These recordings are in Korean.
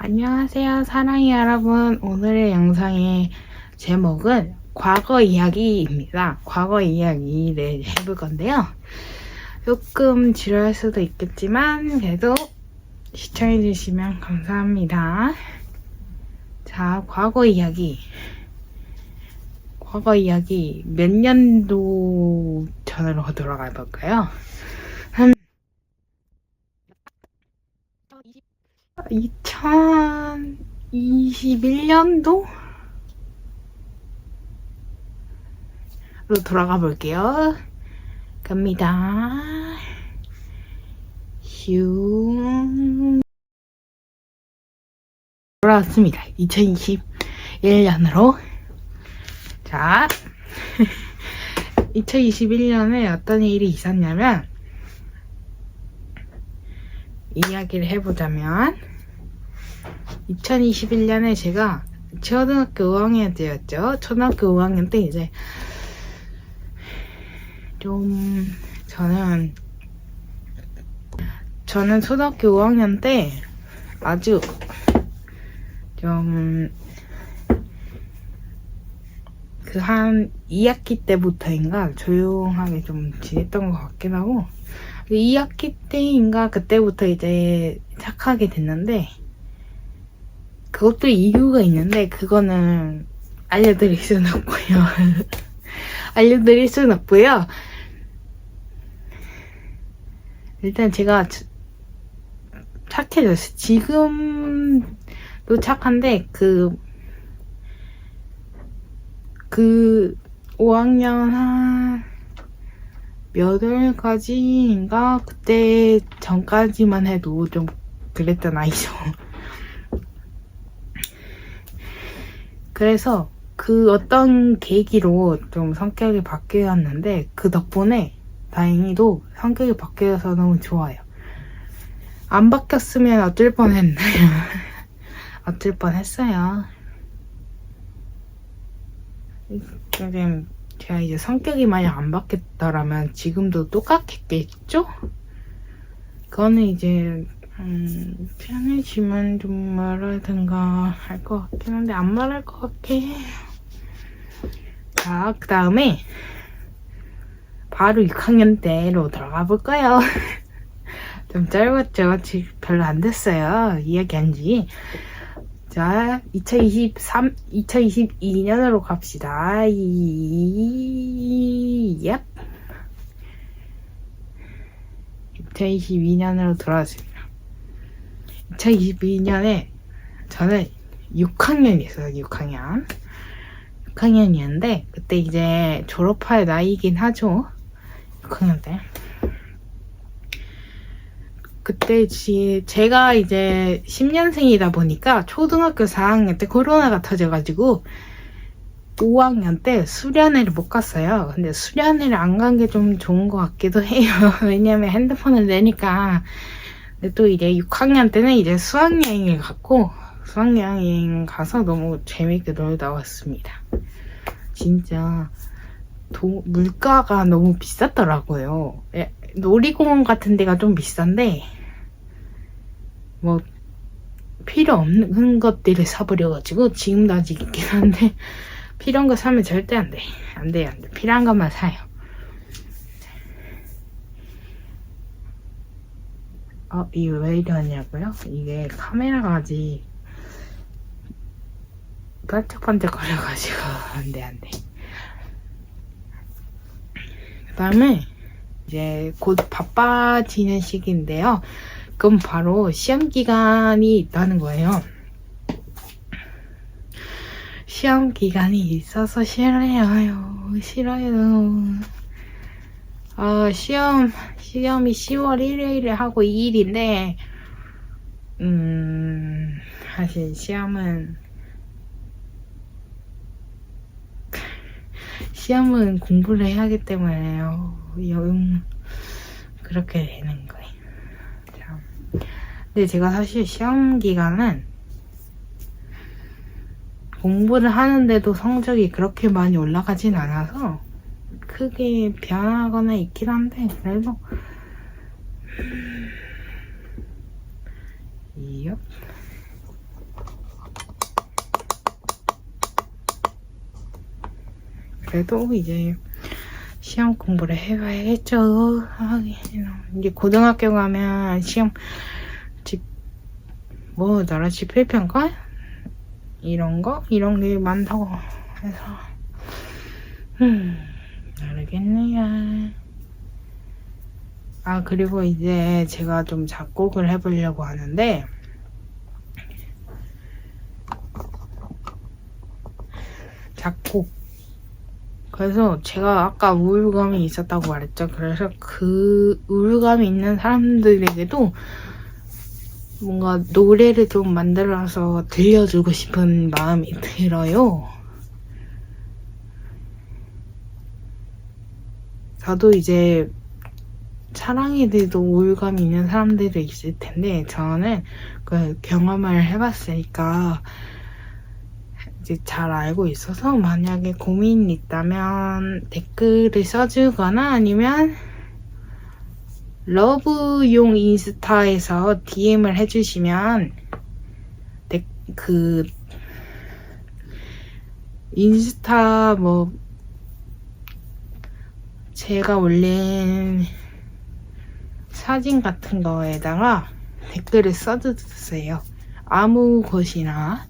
안녕하세요, 사랑의 여러분. 오늘의 영상의 제목은 과거 이야기입니다. 과거 이야기를 해볼 건데요. 조금 지루할 수도 있겠지만, 그래도 시청해주시면 감사합니다. 자, 과거 이야기. 과거 이야기 몇 년도 전으로 돌아가 볼까요? 한 2021년도? 로 돌아가 볼게요. 갑니다. 휴. 돌아왔습니다. 2021년으로. 자. 2021년에 어떤 일이 있었냐면, 이야기를 해보자면, 2021년에 제가 초등학교 5학년 때였죠. 초등학교 5학년 때 이제 좀 저는 저는 초등학교 5학년 때 아주 좀 그 한 2학기 때부터인가 조용하게 좀 지냈던 것 같기도 하고 2학기 때인가 그때부터 이제 착하게 됐는데 그것도 이유가 있는데 그거는 알려드릴 수는 없고요. 알려드릴 수는 없고요. 일단 제가 자- 착해졌어요. 지금도 착한데 그, 그 5학년 한 몇 월까지인가 그때 전까지만 해도 좀 그랬던 아이죠. 그래서 그 어떤 계기로 좀 성격이 바뀌었는데 그 덕분에 다행히도 성격이 바뀌어서 너무 좋아요. 안 바뀌었으면 어쩔 뻔했나요? 어쩔 뻔했어요. 지금 제가 이제 성격이 만약 안 바뀌었더라면 지금도 똑같겠죠? 그거는 이제 음, 편해지면 좀 말하든가 할 것 같긴 한데 안 말할 것 해요. 자, 그 다음에 바로 6학년 때로 들어가 볼까요? 좀 짧았죠? 별로 안 됐어요. 이야기한 지. 자, 2023, 2022년으로 갑시다. 이, 얍. 2022년으로 돌아왔습니다. 2022년에 저는 6학년이었어요, 6학년. 6학년이었는데, 그때 이제 졸업할 나이긴 하죠. 6학년 때. 그때 지, 제가 이제 10년생이다 보니까 초등학교 4학년 때 코로나가 터져가지고 5학년 때 수련회를 못 갔어요. 근데 수련회를 안 간 게 좀 좋은 것 같기도 해요. 왜냐면 핸드폰을 내니까. 근데 또 이제 6학년 때는 이제 수학여행을 갔고 수학여행 가서 너무 재밌게 놀다 왔습니다. 진짜 도, 물가가 너무 비쌌더라고요. 예, 놀이공원 같은 데가 좀 비싼데 뭐 필요 없는 것들을 사버려가지고 지금도 아직 있긴 한데 필요한 거 사면 절대 안 돼. 안 돼요, 안 돼. 필요한 것만 사요. 어, 이게 왜 이러냐고요? 이게 카메라가 아직 반짝반짝 거려가지고 안 돼, 안 돼. 그 다음에 이제 곧 바빠지는 시기인데요. 그럼 바로 시험 기간이 있다는 거예요. 시험 기간이 있어서 싫어요. 싫어요. 아, 시험, 시험이 10월 1일에 하고 2일인데, 음, 사실 시험은, 시험은 공부를 해야 하기 때문에요. 영, 그렇게 되는 거예요. 근데 제가 사실 시험 기간은 공부를 하는데도 성적이 그렇게 많이 올라가진 않아서 크게 변하거나 있긴 한데 그래도 음, 이요? 그래도 이제 시험 공부를 해봐야겠죠. 이제 고등학교 가면 시험 뭐 나라 집필평가 이런 거 이런 게 많다고 해서 음 모르겠네요. 아 그리고 이제 제가 좀 작곡을 해보려고 하는데 작곡 그래서 제가 아까 우울감이 있었다고 말했죠. 그래서 그 우울감이 있는 사람들에게도 뭔가 노래를 좀 만들어서 들려주고 싶은 마음이 들어요. 저도 이제 사랑이들도 우울감이 있는 사람들이 있을 텐데 저는 그 경험을 해봤으니까 이제 잘 알고 있어서 만약에 고민이 있다면 댓글을 써주거나 아니면 러브용 인스타에서 DM을 해주시면 데- 그 인스타 뭐 제가 올린 사진 같은 거에다가 댓글을 써주세요. 아무 곳이나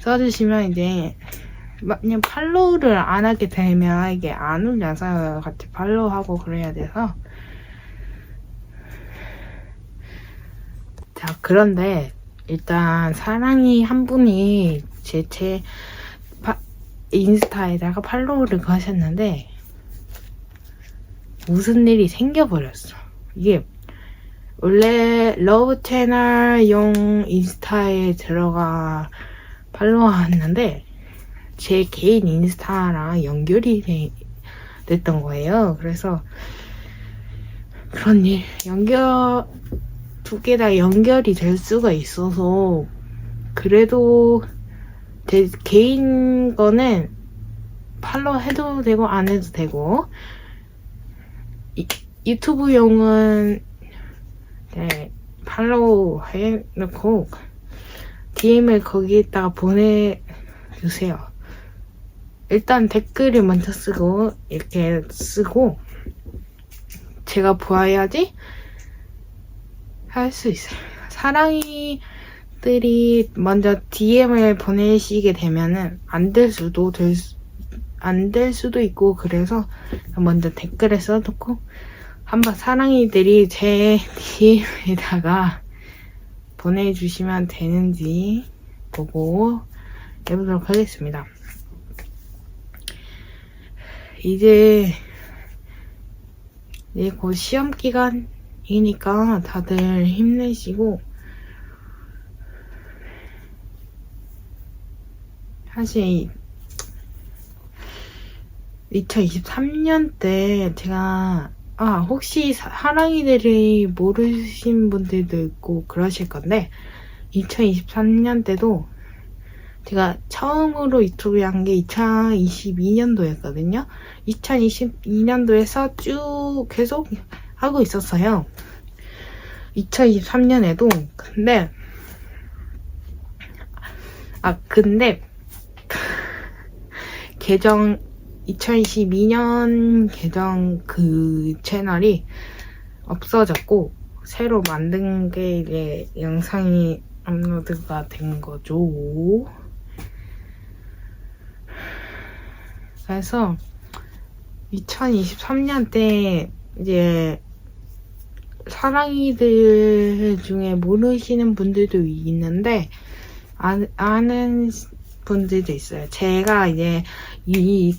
써주시면 이제 만약 팔로우를 안 하게 되면 이게 안 올려서 같이 팔로우하고 그래야 돼서 그런데 일단 사랑이 한 분이 제제 인스타에다가 팔로우를 거셨는데 무슨 일이 생겨버렸어 이게 원래 러브 채널용 인스타에 들어가 팔로우 했는데 제 개인 인스타랑 연결이 돼- 됐던 거예요. 그래서 그런 일 연결 두 개 다 연결이 될 수가 있어서 그래도 제 개인 거는 팔로우 해도 되고 안 해도 되고 이- 유튜브용은 네, 팔로우 해놓고 DM을 거기에다가 보내주세요. 일단 댓글을 먼저 쓰고 이렇게 쓰고 제가 보아야지 할 수 있어요. 사랑이들이 먼저 DM을 보내시게 되면은 안 될 수도 될 안 될 수도 있고 그래서 먼저 댓글에 써놓고 한번 사랑이들이 제 DM에다가 보내주시면 되는지 보고 해보도록 하겠습니다. 이제 이제 곧 시험 기간 이니까 다들 힘내시고 사실 2023년 때 제가 아 혹시 사- 사랑이들이 모르신 분들도 있고 그러실 건데 2023년 때도 제가 처음으로 유튜브 한게 2022년도였거든요. 2022년도에서 쭉 계속 하고 있었어요. 2023년에도 근데 아 근데 계정 2022년 계정 그 채널이 없어졌고 새로 만든 게 이제 영상이 업로드가 된 거죠. 그래서 2023년 때 이제 사랑이들 중에 모르시는 분들도 있는데 아, 아는 분들도 있어요. 제가 이제 이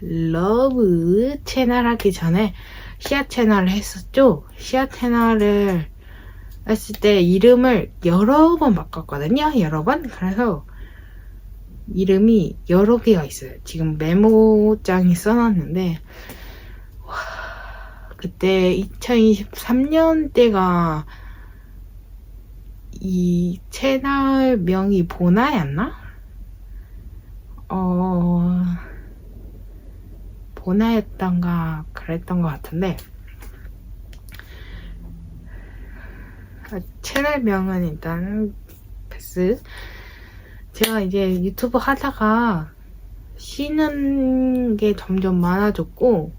러브 채널 하기 전에 시아 채널을 했었죠. 시아 채널을 했을 때 이름을 여러 번 바꿨거든요. 여러 번. 그래서 이름이 여러 개가 있어요. 지금 메모장에 써놨는데 와, 그때 2023년 때가 이 채널 명이 보나였나? 어 보나였던가 그랬던 것 같은데 아, 채널명은 일단 패스 제가 이제 유튜브 하다가 쉬는 게 점점 많아졌고,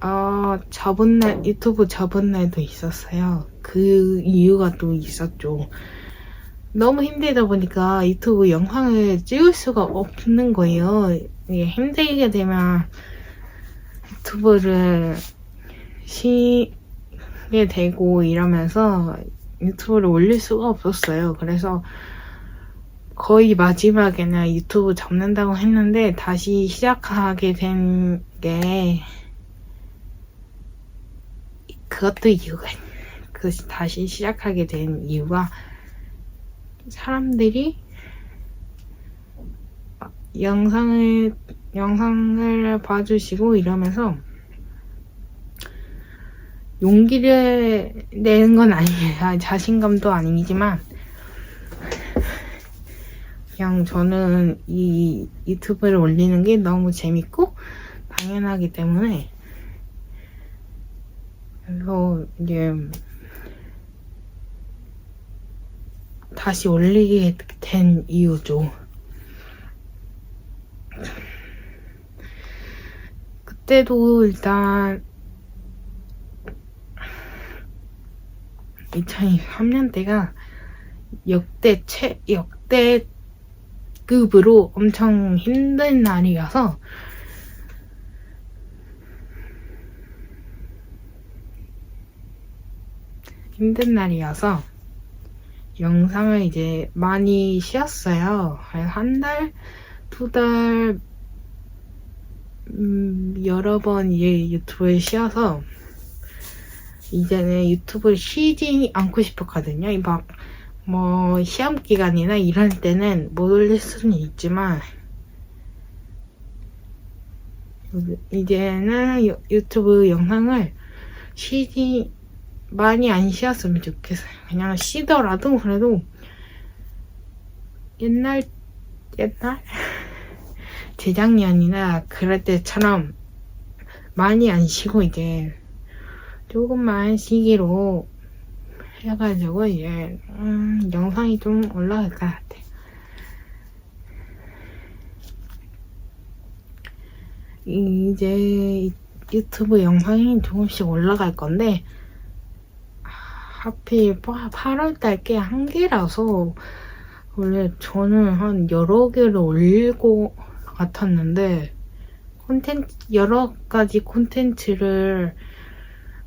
아, 저번 날, 유튜브 저번 날도 있었어요. 그 이유가 또 있었죠. 너무 힘들다 보니까 유튜브 영상을 찍을 수가 없는 거예요. 이게 힘들게 되면 유튜브를 쉬게 되고 이러면서 유튜브를 올릴 수가 없었어요. 그래서 거의 마지막에는 유튜브 접는다고 했는데 다시 시작하게 된 게 그것도 이유가 그 다시 시작하게 된 이유가 사람들이 영상을 영상을 봐주시고 이러면서 용기를 내는 건 아니에요. 자신감도 아니지만 그냥 저는 이 유튜브를 올리는 게 너무 재밌고 당연하기 때문에 그래서 이제 다시 올리게 된 이유죠. 그때도 일단 2023년 때가 역대 최 역대급으로 엄청 힘든 날이어서 힘든 날이어서 영상을 이제 많이 쉬었어요. 한 달, 두 달, 음, 여러 번 이제 유튜브에 쉬어서 이제는 유튜브를 쉬지 않고 싶었거든요. 이 막, 뭐, 시험 기간이나 이럴 때는 못 올릴 수는 있지만, 이제는 유- 유튜브 영상을 쉬지, 많이 안 쉬었으면 좋겠어요. 그냥 쉬더라도 그래도 옛날, 옛날? 재작년이나 그럴 때처럼 많이 안 쉬고 이제 조금만 쉬기로 해가지고 이제 음, 영상이 좀 올라갈 것 같아. 이제 유튜브 영상이 조금씩 올라갈 건데 하필 8월달 게 한 개라서 원래 저는 한 여러 개를 것 같았는데 콘텐츠 여러 가지 콘텐츠를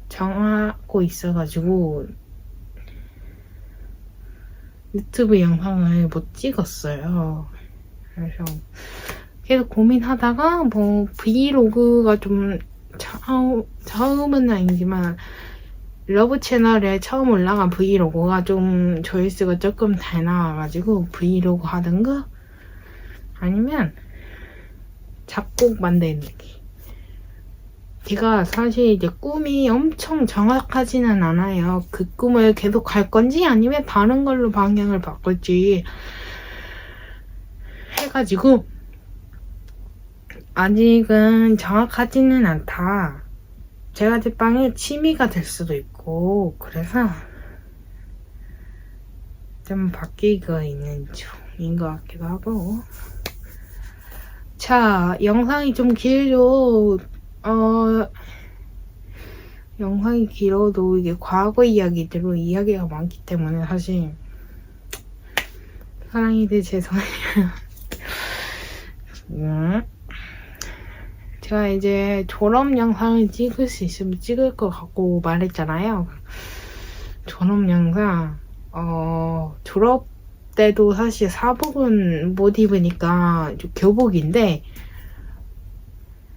정하고 있어가지고 유튜브 영상을 못 찍었어요. 그래서 계속 고민하다가 뭐 브이로그가 좀 처음, 처음은 아니지만 러브 채널에 처음 올라간 브이로그가 좀 조회수가 조금 잘 나와가지고 브이로그 하든가 아니면 작곡 만드는 게 제가 사실 이제 꿈이 엄청 정확하지는 않아요. 그 꿈을 계속 갈 건지 아니면 다른 걸로 방향을 바꿀지 해가지고 아직은 정확하지는 않다. 제가 제빵에 취미가 될 수도 있고 그래서 좀 바뀌고 있는 중인 것 같기도 하고. 자 영상이 좀 길죠? 어 영상이 길어도 이게 과거 이야기대로 이야기가 많기 때문에 사실 사랑이들 죄송해요. 음. 제가 이제 졸업 영상을 찍을 수 있으면 찍을 것 같고 말했잖아요. 졸업 영상, 어, 졸업 때도 사실 사복은 못 입으니까 좀 교복인데,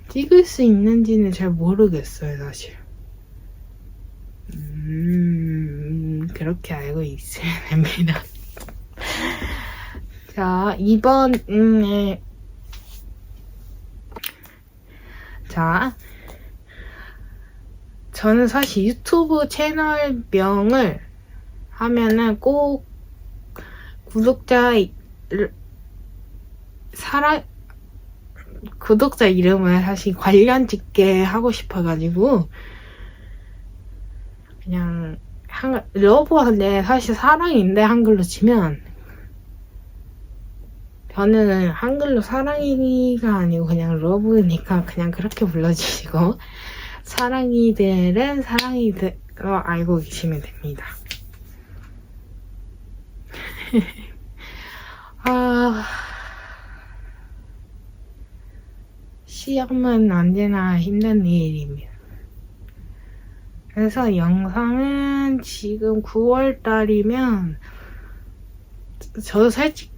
찍을 수 있는지는 잘 모르겠어요, 사실. 음, 그렇게 알고 있어야 됩니다. 자, 이번, 음, 네. 자, 저는 사실 유튜브 채널명을 하면은 꼭 구독자 이- 사람 구독자 이름을 사실 관련 짓게 하고 싶어가지고 그냥 한 러브가 근데 사실 사랑인데 한글로 치면 저는 한글로 사랑이가 아니고 그냥 러브니까 그냥 그렇게 불러주시고 사랑이들은 사랑이들로 알고 계시면 됩니다. 아 시험은 언제나 힘든 일입니다. 그래서 영상은 지금 9월달이면 저도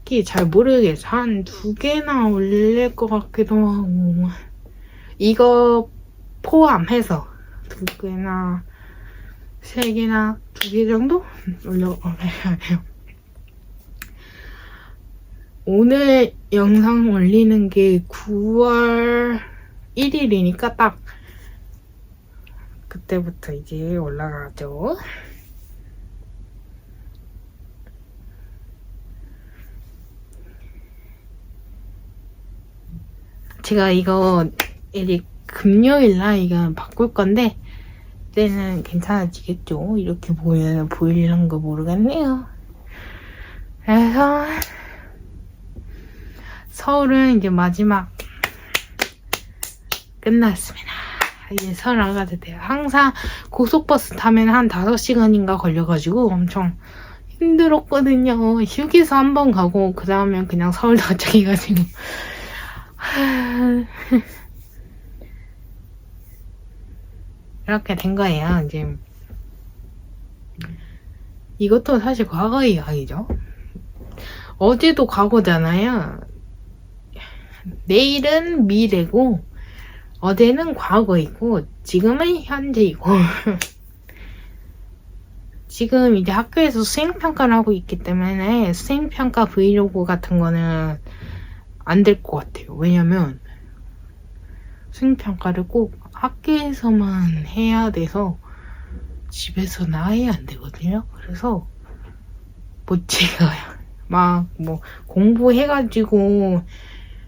솔직히 잘 모르겠어요. 한두 개나 올릴 것 같기도 하고 이거 포함해서 두 개나 세 개나 두 개 정도 올려 올려야 돼요. 오늘 영상 올리는 게 9월 1일이니까 딱 그때부터 이제 올라가죠. 제가 이거 이제 금요일 날 이거 바꿀 건데 그때는 괜찮아지겠죠. 이렇게 보면 보이는 거 모르겠네요. 그래서 서울은 이제 마지막 끝났습니다. 이제 서울 안 가도 돼요. 항상 고속버스 타면 한 5시간인가 걸려가지고 엄청 힘들었거든요. 휴게소 한 번 가고 그 다음에 그냥 서울 도착해가지고 이렇게 된 거예요. 이제 이것도 사실 과거 이야기죠. 어제도 과거잖아요. 내일은 미래고 어제는 과거이고 지금은 현재이고 지금 이제 학교에서 수행평가를 하고 있기 때문에 수행평가 브이로그 같은 거는 안 될 것 같아요. 왜냐면 수행평가를 꼭 학교에서만 해야 돼서 집에서는 아예 안 되거든요. 그래서 못 찍어요. 막 뭐 공부해가지고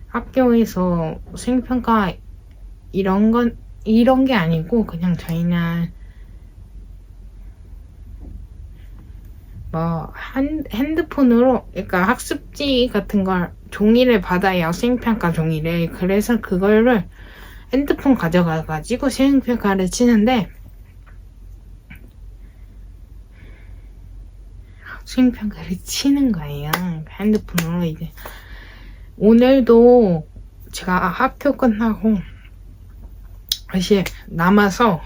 학교에서 수행평가 이런 건 이런 게 아니고 그냥 저희는 뭐 한, 핸드폰으로 그러니까 학습지 같은 걸 종이를 받아요 수행평가 종이를 그래서 그거를 핸드폰 가져가 가지고 수행평가를 치는데 수행평가를 치는 거예요. 핸드폰으로 이제. 오늘도 제가 학교 끝나고 다시 남아서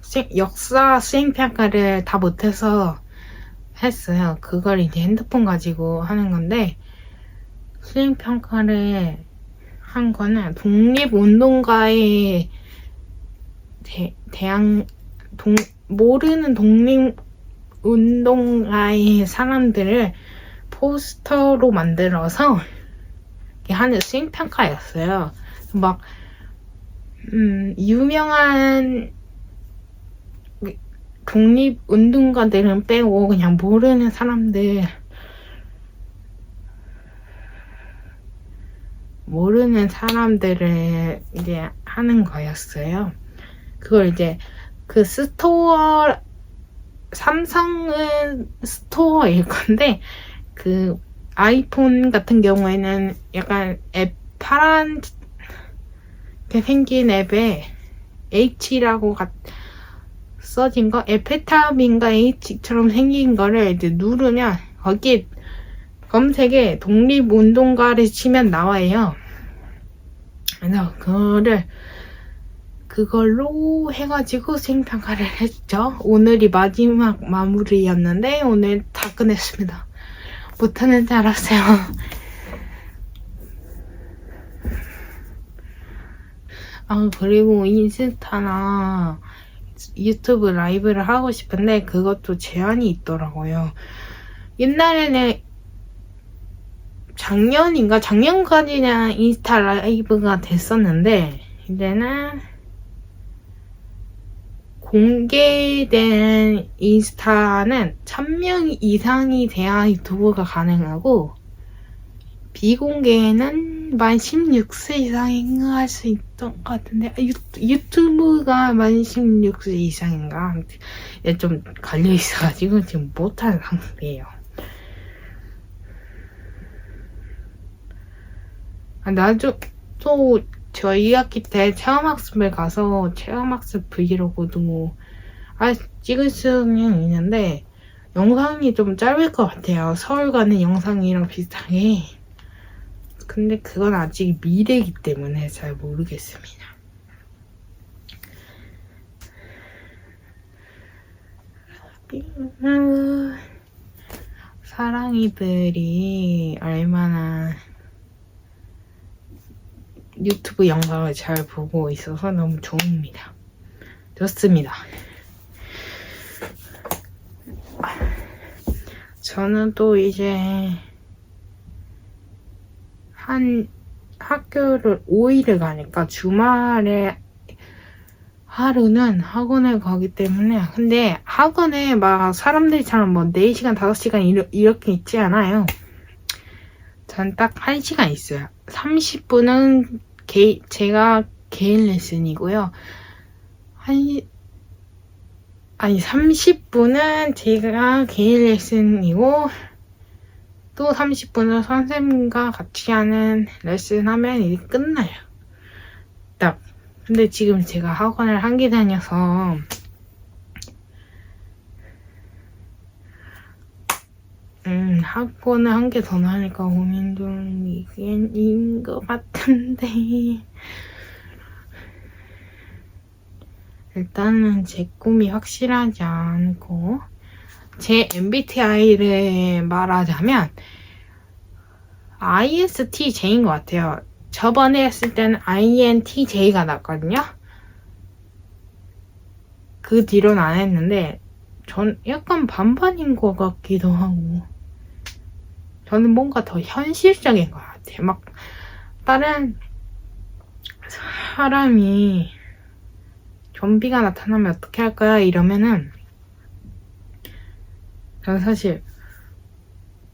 수- 역사 수행평가를 다 못해서 했어요. 그걸 이제 핸드폰 가지고 하는 건데 수행평가를 한 거는 독립운동가의 대, 대항 동, 모르는 독립운동가의 사람들을 포스터로 만들어서 하는 수행평가였어요. 막 음, 유명한 독립운동가들은 빼고 그냥 모르는 사람들 모르는 사람들을 이제 하는 거였어요. 그걸 이제 그 스토어 삼성은 스토어일 건데 그 아이폰 같은 경우에는 약간 앱 파란 이렇게 생긴 앱에 H라고 가- 써진 거 에페탑인가 H처럼 생긴 거를 이제 누르면 거기 검색에 독립운동가를 치면 나와요. 그래서 그거를 그걸로 해가지고 생평가를 했죠. 오늘이 마지막 마무리였는데 오늘 다 끝냈습니다. 못하는 줄 알았어요. 아, 그리고 인스타나 유튜브 라이브를 하고 싶은데 그것도 제한이 있더라고요. 옛날에는 작년인가 작년까지는 인스타 라이브가 됐었는데 이제는 공개된 인스타는 1000명 이상이 돼야 유튜브가 가능하고 비공개는 만 16세 이상인가 할 수 있던 것 같은데 아, 유, 유튜브가 만 16세 이상인가 아무튼 얘좀 걸려 있어가지고 지금 못하는 상태예요. 나중 또 저희 2학기 때 체험학습을 가서 체험학습 브이로그도 아 찍을 수는 있는데 영상이 좀 짧을 것 같아요. 서울 가는 영상이랑 비슷하게. 근데 그건 아직 미래이기 때문에 잘 모르겠습니다. 음, 사랑이들이 얼마나 유튜브 영상을 잘 보고 있어서 너무 좋습니다. 좋습니다. 저는 또 이제 한 학교를 5일을 가니까 주말에 하루는 학원을 가기 때문에 근데 학원에 막 사람들이처럼 뭐 4시간 5시간 이러, 이렇게 있지 않아요 전 딱 1시간 있어요. 30분은 개, 제가 개인 레슨이고요. 한 아니 30분은 제가 개인 레슨이고 또 30분은 선생님과 같이 하는 레슨 하면 이제 끝나요. 딱. 근데 지금 제가 학원을 한 개 다녀서 음 학원을 한개 더 나니까 고민 중인 것 같은데 일단은 제 꿈이 확실하지 않고 제 MBTI를 말하자면 ISTJ인 것 같아요. 저번에 했을 때는 INTJ가 났거든요. 그 뒤로는 안 했는데 전 약간 반반인 것 같기도 하고 저는 뭔가 더 현실적인 것 같아요. 막 다른 사람이 좀비가 나타나면 어떻게 할 거야 이러면은 저는 사실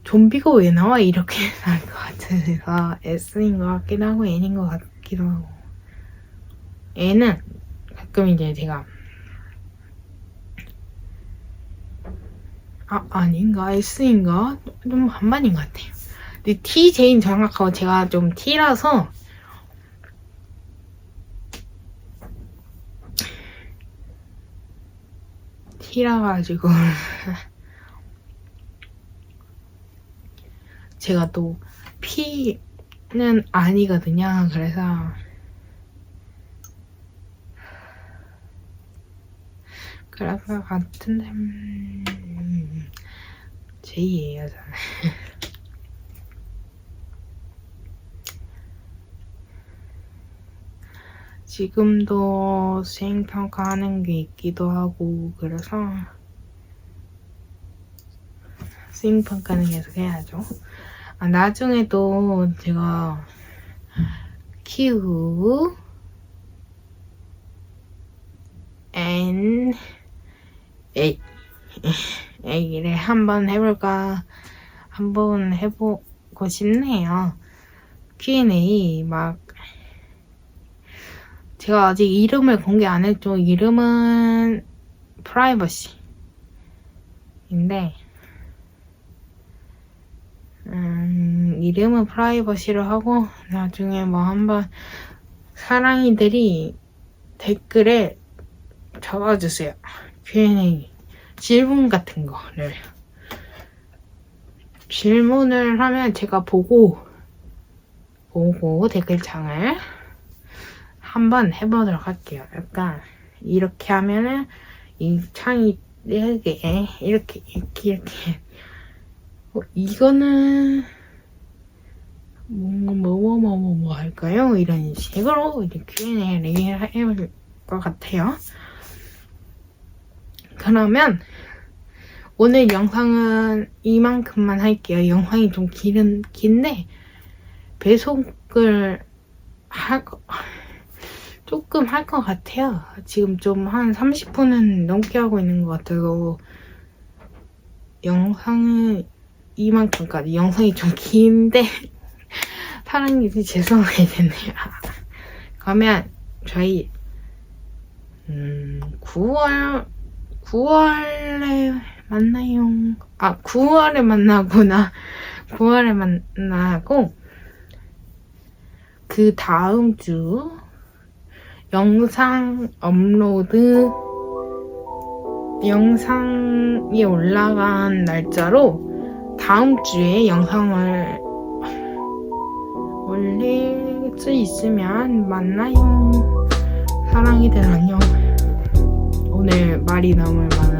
좀비가 왜 나와? 이렇게 할것 같아서 S인 것 같기도 하고 N인 것 같기도 하고. N은 가끔 이제 제가 아 아닌가? S인가? 좀 반반인 것 같아요. 근데 TJ인 정확하고 제가 좀 T라서 T라 가지고 제가 또 P는 아니거든요. 그래서 그럴 것 같은데 음, J예요 저는. 지금도 수행평가하는 게 있기도 하고 그래서 수행평가는 계속 해야죠. 아, 나중에도 제가 키우 N A A를 한번 해볼까 한번 해보고 싶네요. Q&A 막 제가 아직 이름을 공개 안 했죠. 이름은 프라이버시인데 음, 이름은 프라이버시로 하고 나중에 뭐 한번 사랑이들이 댓글에 적어주세요. Q&A 질문 같은 거를 질문을 하면 제가 보고 보고 댓글창을 한번 해보도록 할게요. 약간 이렇게 하면은 이 창이 이렇게 이렇게 이렇게 이렇게 어, 이거는 뭐뭐뭐뭐 뭐, 뭐, 뭐, 뭐 할까요? 이런 식으로 이제 Q&A를 해볼 것 같아요. 그러면 오늘 영상은 이만큼만 할게요. 영상이 좀 길은 긴데 배속을 할 조금 할 것 같아요. 지금 좀 한 30분은 넘게 하고 있는 것 같아서 영상은 이만큼까지 영상이 좀 긴데 사랑님이 죄송하게 됐네요. 그러면 저희 음 9월 9월에 만나요. 아 9월에 만나구나. 9월에 만나고 그 다음 주 영상 업로드 영상이 올라간 날짜로 다음 주에 영상을 올릴 수 있으면 만나요. 사랑이들 안녕. 오늘 말이 너무 많았다.